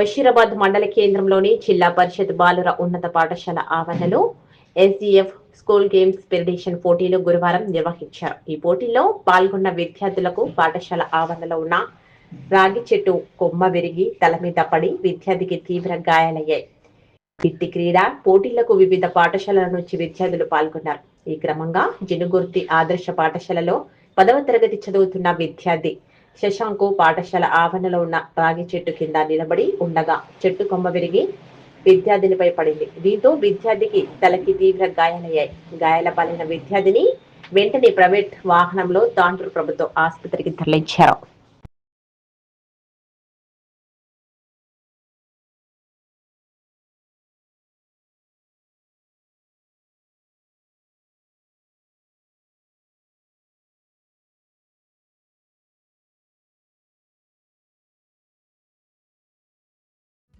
బషీరాబాద్ మండల కేంద్రంలోని జిల్లా పరిషత్ బాలుర ఉన్నత పాఠశాల ఆవరణలో ఎస్డిఎఫ్ స్కూల్ గేమ్స్ ఫెడరేషన్ పోటీలు గురువారం నిర్వహించారు. ఈ పోటీల్లో పాల్గొన్న విద్యార్థులకు పాఠశాల ఆవరణలో ఉన్న రాగి చెట్టు కొమ్మ విరిగి తల మీద పడి విద్యార్థికి తీవ్ర గాయాలయ్యాయి. ఇట్టి క్రీడ పోటీలకు వివిధ పాఠశాలల నుంచి విద్యార్థులు పాల్గొన్నారు. ఈ క్రమంగా జినుగుర్తి ఆదర్శ పాఠశాలలో పదవ తరగతి చదువుతున్న విద్యార్థి శశాంకు పాఠశాల ఆవరణలో ఉన్న రాగి చెట్టు కింద నిలబడి ఉండగా చెట్టు కొమ్మ విరిగి విద్యార్థినిపై పడింది. దీంతో విద్యార్థికి తలకి తీవ్ర గాయాలయ్యాయి. గాయాల పాలైన విద్యార్థిని వెంటనే ప్రైవేట్ వాహనంలో తాండూరు ప్రభుత్వ ఆసుపత్రికి తరలించారు.